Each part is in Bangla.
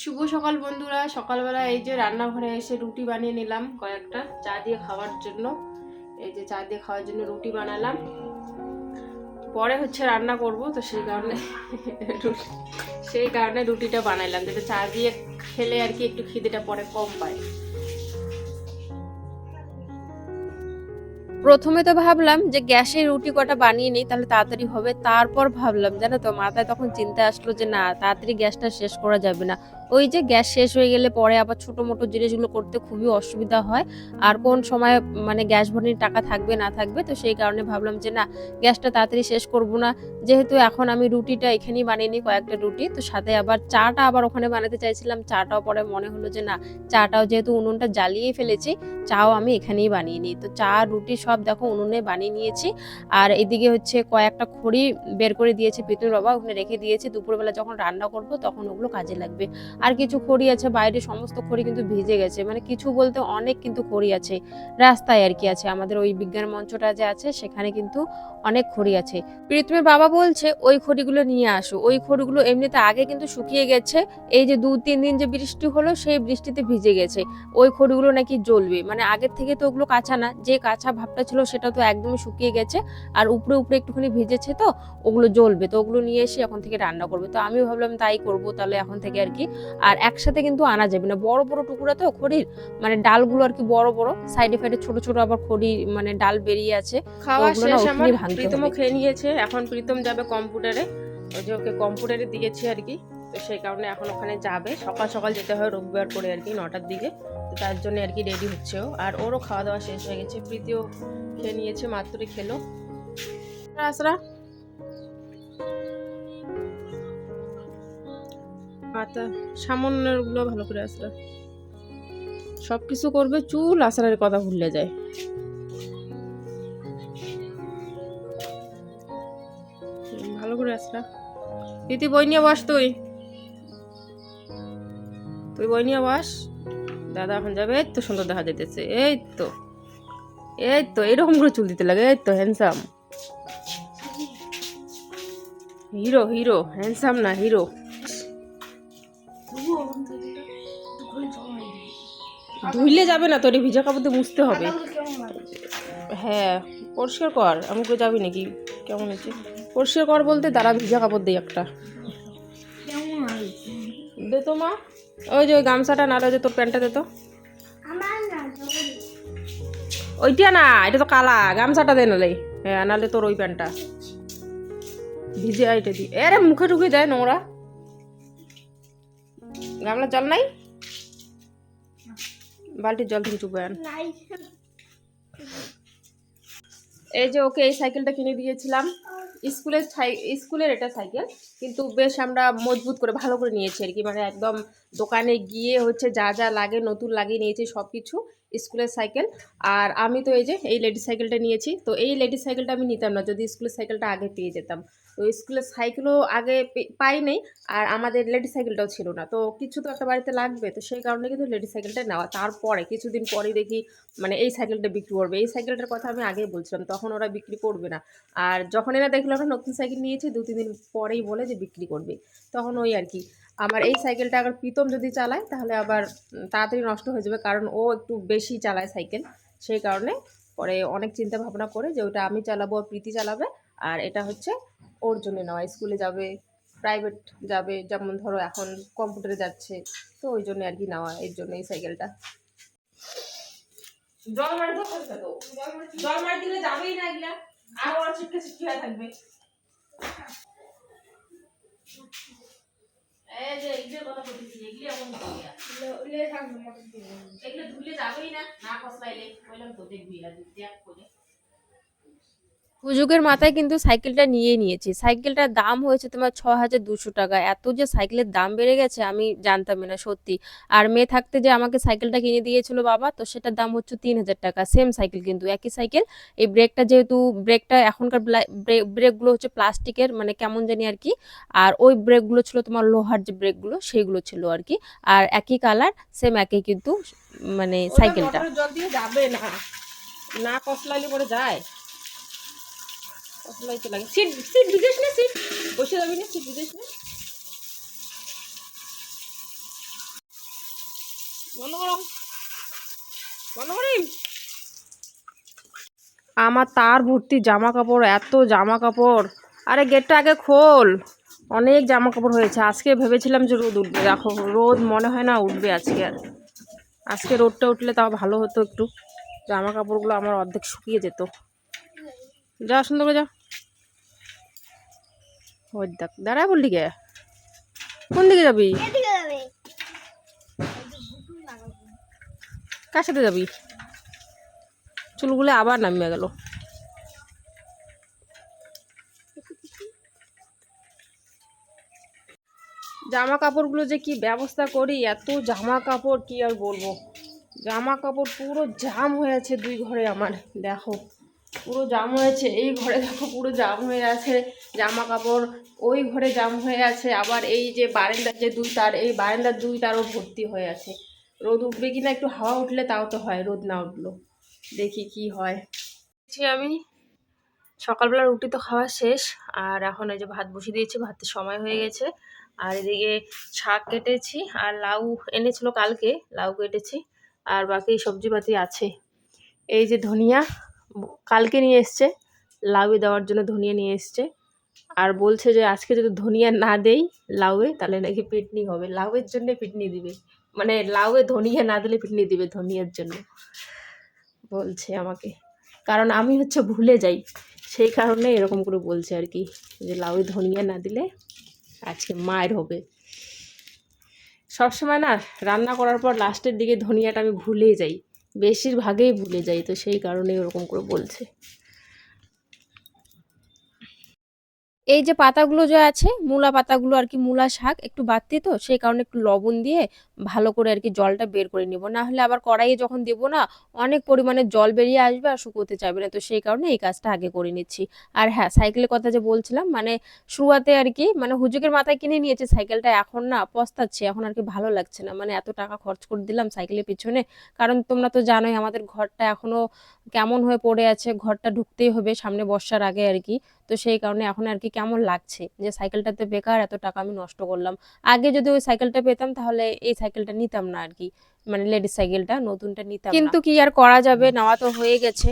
শুভ সকাল বন্ধুরা। সকালবেলা এই যে রান্নাঘরে এসে রুটি বানিয়ে নিলাম কয়েকটা, চা দিয়ে খাওয়ার জন্য। এই যে চা দিয়ে খাওয়ার জন্য রুটি বানালাম। পরে হচ্ছে রান্না করব, তো সেই কারণে সেই কারণে রুটিটা বানাইলাম। যেটা চা দিয়ে খেলে আর কি একটু খিদেটা পরে কম পায়। প্রথমে তো ভাবলাম যে গ্যাসে রুটি কটা বানিয়ে নিই, তাহলে তাড়াতাড়ি হবে। তারপর ভাবলাম, জানো তো মাথায় তখন চিন্তা আসলো যে না, তাড়াতাড়ি গ্যাসটা শেষ করা যাবে না। ওই যে গ্যাস শেষ হয়ে গেলে পরে আবার ছোট মোটো জিনিসগুলো করতে খুবই অসুবিধা হয়। আর কোন সময় মানে গ্যাস ভরনির টাকা থাকবে, না থাকবে, তো সেই কারণে ভাবলাম যে না, গ্যাসটা তাড়াতাড়ি শেষ করব না। যেহেতু এখন আমি রুটিটা এখানেই বানিয়ে নিই, কয়েকটা রুটি, তো সাথে আবার চাটা আবার ওখানে বানাতে চাইছিলাম। চাটাও পরে মনে হলো যে না, চাটাও যেহেতু উনুনটা জ্বালিয়ে ফেলেছি, চাও আমি এখানেই বানিয়ে নিই। তো চা রুটি সব দেখো উনুনে বানিয়ে নিয়েছি। আর এদিকে হচ্ছে কয়েকটা খড়ি বের করে দিয়েছে পিতুর বাবা, ওখানে রেখে দিয়েছে। দুপুরবেলা যখন রান্না করব তখন ওগুলো কাজে লাগবে। আর কিছু খড়ি আছে, বাইরে সমস্ত খড়ি কিন্তু ভিজে গেছে। মানে কিছু বলতে অনেক কিন্তু খড়ি আছে, রাস্তায় আর কি আছে। আমাদের ওই বিজ্ঞান মঞ্চটা যে আছে, সেখানে কিন্তু অনেক খড়ি আছে। প্রীতমের বাবা বলছে, ওই খড়িগুলো নিয়ে আসো। ওই খড়িগুলো এমনিতে আগে কিন্তু শুকিয়ে গেছে। এই যে দু তিন দিন যে বৃষ্টি হলো, সেই বৃষ্টিতে ভিজে গেছে। ওই খড়িগুলো নাকি জ্বলবে। মানে আগের থেকে তো ওগুলো কাঁচা না। যে কাঁচা ভাবটা ছিল সেটা তো একদমই শুকিয়ে গেছে। আর উপরে উপরে একটুখানি ভিজেছে তো ওগুলো জ্বলবে তো ওগুলো নিয়ে এসে এখন থেকে রান্না করবে। তো আমি ভাবলাম তাই করব তাহলে এখন থেকে আর কি। আর একসাথে কিন্তু আনা যাবে না। বড় বড় টুকরা তো খড়ির মানে ডালগুলো আর কি বড় বড়। সাইডে ফাইডে ছোট ছোট আবার খড়ি মানে ডাল বেরিয়ে আছে। খাওয়া শেষ আমার। প্রীতমও খেয়ে নিয়েছে। এখন প্রীতম যাবে কম্পিউটারে। ওই যে ওকে কম্পিউটারে দিয়েছি আর কি। তো সেই কারণে এখন ওখানে যাবে। সকাল সকাল যেতে হয় রবিবার করে আর কি, নটার দিকে। তো তার জন্য আর কি রেডি হচ্ছে ও আর ওরও খাওয়া দাওয়া শেষ হয়ে গেছে। প্রীতিও খেয়ে নিয়েছে, মাত্রই খেলো। আসরা? সামান্যগুলো ভালো করে আসরা। সব কিছু করবে, চুল আসরার কথা ভুলে যায়। ভালো করে আসরা। দিদি বই নিয়ে বস তুই। তুই বই নিয়ে বস। দাদা এখন যাবে এই তো সুন্দর দেখা যেতেছে এই তো এই তো, এরকম করে চুল দিতে লাগে, এই তো হ্যান্ডসাম হিরো হিরো হ্যান্ডসাম না হিরো। ধুইলে যাবে না তোর, ভিজা কাপড় দিয়ে মুছতে হবে। হ্যাঁ পরিষ্কার কর আমাকে যাবি নাকি? কেমন হচ্ছে পরিষ্কার কর বলতে, দাঁড়া, ভিজা কাপড় দিই একটা। দে তো মা। ওই যে ওই গামছাটা না যে তোর প্যান্টটা দে তো। ওইটা না, এটা তো কালা, গামছাটা দে নালে। হ্যাঁ নালে তোর ওই প্যান্টটা। ভিজে আইটা দি। এরে মুখে ঢুকে দেয় নোংরা। গামলা জল নাই? বালতির জল থেকে চুপে এই যে ওকে এই সাইকেলটা কিনে দিয়েছিলাম। স্কুলের স্কুলের এটা সাইকেল, কিন্তু বেশ আমরা মজবুত করে, ভালো করে নিয়েছি আর কি। মানে একদম দোকানে গিয়ে হচ্ছে যা যা লাগে, নতুন লাগিয়ে নিয়েছি সব কিছু স্কুলের সাইকেল। আর আমি তো এই যে, এই লেডিস সাইকেলটা নিয়েছি। তো এই লেডিস সাইকেলটা আমি নিতাম না, যদি স্কুলের সাইকেলটা আগে পেয়ে যেতাম। তো স্কুলের সাইকেলও আগে পাই নাই। আর আমাদের লেডিস সাইকেলটাও ছিল না। তো কিছু তো একটা বাড়িতে লাগবে। তো সেই কারণে কিন্তু লেডিস সাইকেলটা নেওয়া। তারপরে, কিছুদিন পরে দেখি মানে এই সাইকেলটা বিক্রি করবে। এই সাইকেলটার কথা আমি আগেই বলছিলাম, তখন ওরা বিক্রি করবে না। আর যখন এরা দেখল, আমরা নতুন সাইকেল নিয়েছি দু তিন দিন পরেই বলে যে বিক্রি করবে। তখন ওই আর কি। আমার এই সাইকেলটা আবার প্রীতম যদি চালায়, তাহলে আবার তাড়াতাড়ি নষ্ট হয়ে যাবে, কারণ ও একটু বেশি চালায় সাইকেল। সেই কারণে পরে অনেক চিন্তা ভাবনা করে যে ওটা আমি চালাবো আর প্রীতি চালাবে, আর এটা হচ্ছে ওর জন্য নেওয়া। স্কুলে যাবে প্রাইভেট যাবে, যেমন ধরো এখন কম্পিউটারে যাচ্ছে, তো ওই জন্য আর কি নেওয়া এর জন্য এই সাইকেলটা। জল তো? জল দিলে যাবেই না এগুলা। আর হয়ে থাকবে। এই যে এগুলোর কথা বলতেছি এগুলো এখন এগুলো ধুলে যাবেই না না কসলাইলে বললাম তো দেখবি আর দেখ করে হুজুগের মাথায় কিন্তু সাইকেলটা নিয়ে নিয়েছি। সাইকেলটার দাম হয়েছে তোমার ছ হাজার দুশো টাকা। এত যে সাইকেলের দাম বেড়ে গেছে আমি জানতামই না সত্যি। আর মেয়ে থাকতে যে আমাকে সাইকেলটা কিনে দিয়েছিল বাবা তো সেটার দাম হচ্ছে তিন হাজার টাকা। সেম সাইকেল কিন্তু একই সাইকেল। এই ব্রেকটা যেহেতু ব্রেকটা এখনকার ব্রেকগুলো হচ্ছে প্লাস্টিকের মানে কেমন জানি আর কি। আর ওই ব্রেকগুলো ছিল তোমার লোহার যে ব্রেকগুলো সেইগুলো ছিল আর কি। আর একই কালার সেম একই কিন্তু মানে সাইকেলটা। জল দিয়ে যাবে না। না কসলাইলে পরে যায়। লাগে। সিট সিট ভিজেস না, সিট। বসে যাবি না, সিট ভিজেস না। আমার তার ভর্তি জামা কাপড় এত জামা কাপড় আরে গেটটা আগে খোল। অনেক জামা কাপড় হয়েছে। আজকে ভেবেছিলাম যে রোদ উঠবে। দেখো, রোদ মনে হয় না উঠবে আজকে আর। আজকে রোদটা উঠলে তাও ভালো হতো একটু। জামা কাপড়গুলো আমার অর্ধেক শুকিয়ে যেত। যা, সুন্দর করে যা। ওই দেখ দাঁড়ায় বললি কে কোন দিকে যাবি? কার সাথে যাবি? চুলগুলো আবার নামিয়ে গেল। জামা কাপড়গুলো যে কি ব্যবস্থা করি এত জামা কাপড় কি আর বলব? জামা কাপড় পুরো জাম হয়ে আছে দুই ঘরে আমার দেখো। পুরো জাম হয়েছে এই ঘরে দেখো পুরো জাম হয়ে আছে। জামা কাপড় ওই ঘরে জাম হয়ে আছে। আবার এই যে বারেন্দার যে দুই তার, এই বারেন্দার দুই তারও ভর্তি হয়ে আছে। রোদ উঠবে কিনা একটু হাওয়া উঠলে তাও তো হয়, রোদ না উঠল। দেখি কি হয়। আমি। সকালবেলা রুটি তো খাওয়া শেষ, আর এখন এই যে ভাত বসিয়ে দিয়েছি, ভাতের সময় হয়ে গেছে। আর এদিকে শাক কেটেছি, আর লাউ এনেছিল কালকে, লাউ কেটেছি, আর বাকি সবজিপাতি আছে। এই যে ধনিয়া, কালকে নিয়ে এসছে লাউয়ে দেওয়ার জন্য ধনিয়া নিয়ে এসছে। আর বলছে যে, আজকে যদি ধনিয়া না দেই লাউয়ে, তাহলে নাকি পিটনি হবে। লাউয়ের জন্য পিটনি দিবে। মানে লাউয়ে ধনিয়া না দিলে পিটনি দিবে ধনিয়ার জন্য, বলছে আমাকে। কারণ আমি হচ্ছে ভুলে যাই। সেই কারণে এরকম করে বলছে আর কি, যে লাউয়ে ধনিয়া না দিলে আজকে মায়ের হবে। সবসময় না, রান্না করার পর লাস্টের দিকে ধনিয়াটা আমি ভুলে যাই। বেশিরভাগেই ভুলে যাই, তো সেই কারণে ওরকম করে বলছে। এই যে পাতাগুলো যে আছে, মূলা পাতাগুলো আর কি মূলা শাক একটু বাড়তি তো, সেই কারণে একটু লবণ দিয়ে ভালো করে আর কি জলটা বের করে নিব। না হলে আবার কড়াইয়ে যখন দেবো না, অনেক পরিমাণে জল বেরিয়ে আসবে আর শুকোতে চাইবে না, তো সেই কারণে এই কাজটা আগে করে নিচ্ছি। আর হ্যাঁ সাইকেলের কথা যে বলছিলাম মানে শুরুয়াতে আর কি মানে হুজুকের মাথায় কিনে নিয়েছে, সাইকেলটা এখন না পস্তাচ্ছে, এখন আর কি ভালো লাগছে না। মানে এত টাকা খরচ করে দিলাম সাইকেলের পিছনে, কারণ তোমরা তো জানোই আমাদের ঘরটা এখনও কেমন হয়ে পড়ে আছে ঘরটা ঢুকতেই হবে সামনে বর্ষার আগে আর কি। তো সেই কারণে এখন আর কি কেমন লাগছে যে সাইকেলটাতে বেকার এত টাকা আমি নষ্ট করলাম। আগে যদি ওই সাইকেলটা পেতাম তাহলে এই সাইকেলটা নিতাম না আর কি। মানে লেডিস সাইকেলটা নতুনটা নিতাম কিন্তু কি আর করা যাবে? নেওয়া তো হয়ে গেছে।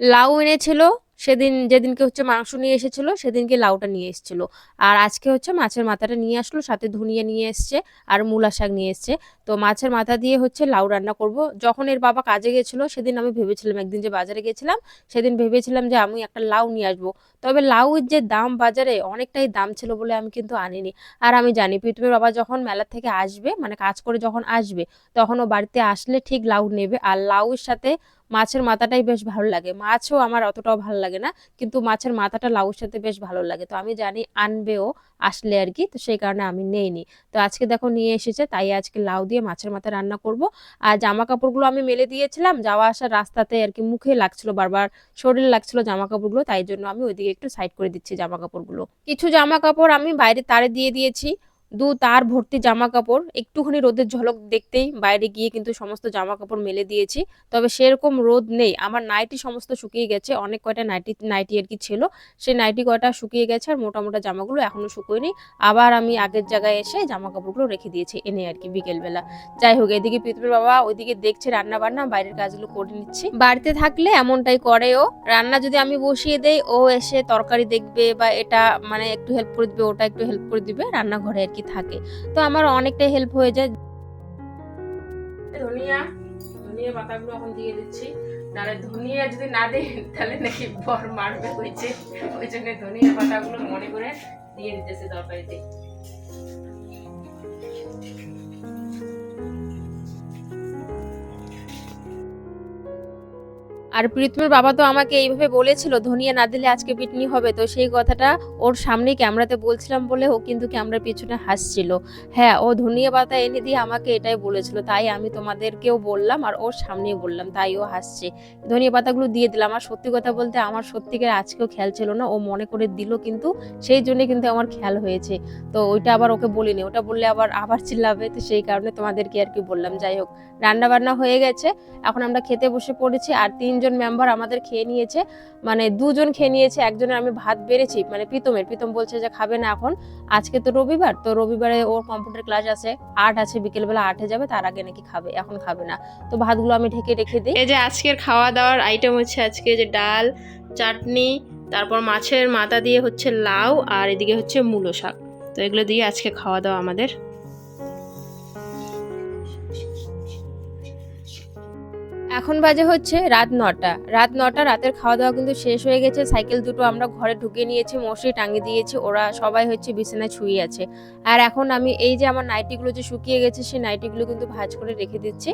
লাউ এনেছিল, সেদিন যেদিনকে হচ্ছে মাংস নিয়ে এসেছিল, সেদিনকে লাউটা নিয়ে এসেছিল। আর আজকে হচ্ছে মাছের মাথাটা নিয়ে আসলো, সাথে ধনিয়া নিয়ে এসছে, আর মূলা শাক নিয়ে এসছে। তো মাছের মাথা দিয়ে হচ্ছে লাউ রান্না করব। যখন এর বাবা কাজে গেছিল, সেদিন আমি ভেবেছিলাম, একদিন যে বাজারে গেছিলাম, সেদিন ভেবেছিলাম যে আমি একটা লাউ নিয়ে আসব। তবে লাউয়ের যে দাম বাজারে অনেকটাই দাম ছিল বলে আমি কিন্তু আনিনি। আর আমি জানি পৃথিবীর বাবা যখন মেলা থেকে আসবে মানে কাজ করে যখন আসবে, তখন ও বাড়িতে আসলে ঠিক লাউ নেবে। আর লাউয়ের সাথে মাছের মাথাটাই বেশ ভালো লাগে। মাছও আমার অতটাও ভালো লাগে না, কিন্তু মাছের মাথাটা লাউর সাথে বেশ ভালো লাগে। তো আমি জানি, আনবেও আসলে আর কি, তো সেই কারণে আমি নেইনি। তো আজকে দেখো নিয়ে এসেছে, তাই আজকে লাউ দিয়ে মাছের মাথা রান্না করব। আর জামা কাপড়গুলো আমি মেলে দিয়েছিলাম, যাওয়া আসার রাস্তাতে আর কি মুখে লাগছিল, বারবার শরীরে লাগছিল জামা কাপড়গুলো তাই জন্য আমি ওইদিকে একটু সাইড করে দিচ্ছি জামা কাপড়গুলো কিছু জামা কাপড় আমি বাইরে তারে দিয়ে দিয়েছি। দু তার ভর্তি জামা কাপড় একটুখানি রোদের ঝলক দেখতেই বাইরে গিয়ে কিন্তু সমস্ত জামা কাপড় মেলে দিয়েছি। তবে সেরকম রোদ নেই। আমার নাইটি সমস্ত শুকিয়ে গেছে। অনেক কয়টা নাইটি নাইটি আর কি ছিল, সেই নাইটি কয়টা শুকিয়ে গেছে আর মোটা মোটা জামাগুলো এখনও শুকোয়নি। আবার আমি আগের জায়গায় এসে জামা কাপড়গুলো রেখে দিয়েছি এনে আর কি বিকেলবেলা। যাই হোক, এদিকে পৃথিবীর বাবা ওইদিকে দেখছে রান্না বান্না বাইরের কাজগুলো করে নিচ্ছি। বাড়িতে থাকলে এমনটাই করে ও রান্না যদি আমি বসিয়ে দেই, ও এসে তরকারি দেখবে বা এটা মানে একটু হেল্প করে দিবে, ওটা একটু হেল্প করে দিবে, রান্নাঘরে আর কি থাকে। তো আমার অনেকটাই হেল্প হয়ে যায়। ধনিয়া ধনিয়া পাতাগুলো এখন দিয়ে দিচ্ছি। তাহলে ধনিয়া যদি না দেয়, তাহলে নাকি বর মারবে হয়েছে ওই জন্য ধনিয়া পাতাগুলো মনে করে দিয়ে দিতেছে তরকারিতে। আর প্রীতমের বাবা তো আমাকে এইভাবে বলেছিল ধনিয়া না দিলে আজকে পিটনি হবে। তো সেই কথাটা ওর সামনেই ক্যামেরাতে বলছিলাম বলে ও কিন্তু ক্যামেরার পিছনে হাসছিল। হ্যাঁ ও ধনিয়া পাতা এনে দিয়ে আমাকে এটাই বলেছিল। তাই আমি তোমাদেরকেও বললাম আর ওর সামনেই বললাম, তাই ও হাসছে। ধনিয়া পাতাগুলো দিয়ে দিলাম আর সত্যি কথা বলতে আমার সত্যিকার আজকেও খেয়াল ছিল না। ও মনে করে দিল কিন্তু সেই জন্য কিন্তু আমার খেয়াল হয়েছে। তো ওইটা আবার ওকে বলিনি। ওটা বললে আবার আবার চিল্লাবে। তো সেই কারণে তোমাদেরকে আর কি বললাম। যাই হোক রান্না বান্না হয়ে গেছে। এখন আমরা খেতে বসে পড়েছি। আর তিনজন মেম্বার আমাদের খেয়ে নিয়েছে। মানে দুজন খেয়ে নিয়েছে, একজনের আমি ভাত বেড়েছি মানে প্রীতমের। প্রীতম বলছে যে খাবে না এখন, আজকে তো রবিবার, তো রবিবারে ওর কম্পিউটার ক্লাস আছে, আট আছে, বিকেলবেলা আটে যাবে, তার আগে নাকি খাবে, এখন খাবে না। তো ভাতগুলো আমি ঢেকে রেখে দিই। এই যে আজকের খাওয়া দাওয়ার আইটেম হচ্ছে আজকে যে ডাল, চাটনি, তারপর মাছের মাথা দিয়ে হচ্ছে লাউ, আর এদিকে হচ্ছে মূলো শাক। তো এগুলো দিয়ে আজকে খাওয়া দাওয়া আমাদের। এখন বাজে হচ্ছে রাত নটা। রাত নটা, রাতের খাওয়া দাওয়া কিন্তু শেষ হয়ে গেছে। সাইকেল দুটো আমরা ঘরে ঢুকে নিয়েছি, মশারি টাঙিয়ে দিয়েছি, ওরা সবাই হচ্ছে বিছানায় শুয়ে আছে। আর এখন আমি এই যে আমার নাইটিগুলো যে শুকিয়ে গেছে, সেই নাইটিগুলো কিন্তু ভাঁজ করে রেখে দিচ্ছি।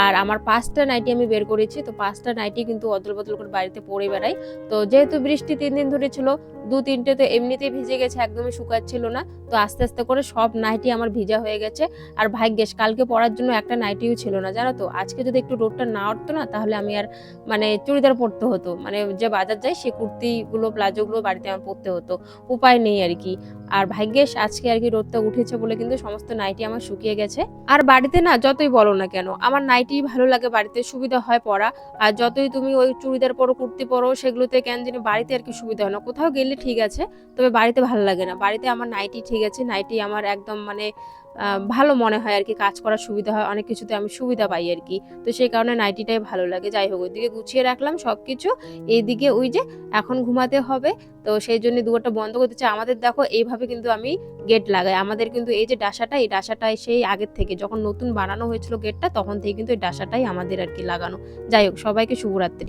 আর আমার পাঁচটা নাইটি আমি বের করেছি, তো পাঁচটা নাইটি কিন্তু অদল বদল করে বাড়িতে পড়ে বেড়াই। তো যেহেতু বৃষ্টি তিন দিন ধরে ছিল, দু তিনটে তো এমনিতেই ভিজে গেছে, একদমই শুকাচ্ছিল না। তো আস্তে আস্তে করে সব নাইটি আমার ভিজা হয়ে গেছে। আর ভাগ্যেস কালকে পরার জন্য একটা নাইটিও ছিল না, জানো তো? আজকে যদি একটু রোডটা না উঠতো না, তাহলে আমি আর মানে চুড়িদার পরতে হতো। মানে যে বাজার যাই সে কুর্তিগুলো, প্লাজোগুলো বাড়িতে আমার পরতে হতো। উপায় নেই আর কি। আর ভাগ্যেস আজকে আর কি রোদটা উঠেছে বলে কিন্তু সমস্ত নাইটি আমার শুকিয়ে গেছে। আর বাড়িতে না, যতই বলো না কেন, আমার নাইটি ভালো লাগে, বাড়িতে সুবিধা হয় পরা। আর যতই তুমি ওই চুড়িদার পরো, কুর্তি পরো, সেগুলোতে কেন জানি বাড়িতে আর কি সুবিধা হয় না। কোথাও গেলে ঠিক আছে, তবে বাড়িতে ভালো লাগে না। বাড়িতে আমার নাইটি ঠিক আছে, নাইটি আমার একদম মানে ভালো মনে হয় আর কি কাজ করার সুবিধা হয়, অনেক কিছুতে আমি সুবিধা পাই আর কি তো সেই কারণে নাইটিটাই ভালো লাগে। যাই হোক, ওইদিকে গুছিয়ে রাখলাম সব কিছু এইদিকে ওই যে এখন ঘুমাতে হবে, তো সেই জন্য দুয়ারটা বন্ধ করতে চাই। আমাদের দেখো, এইভাবে কিন্তু আমি গেট লাগাই। আমাদের কিন্তু এই যে ডাসাটা এই ডাসাটাই সেই আগের থেকে, যখন নতুন বানানো হয়েছিল গেটটা, তখন থেকে কিন্তু এই ডাসাটাই আমাদের আর কি লাগানো। যাই হোক, সবাইকে শুভরাত্রি।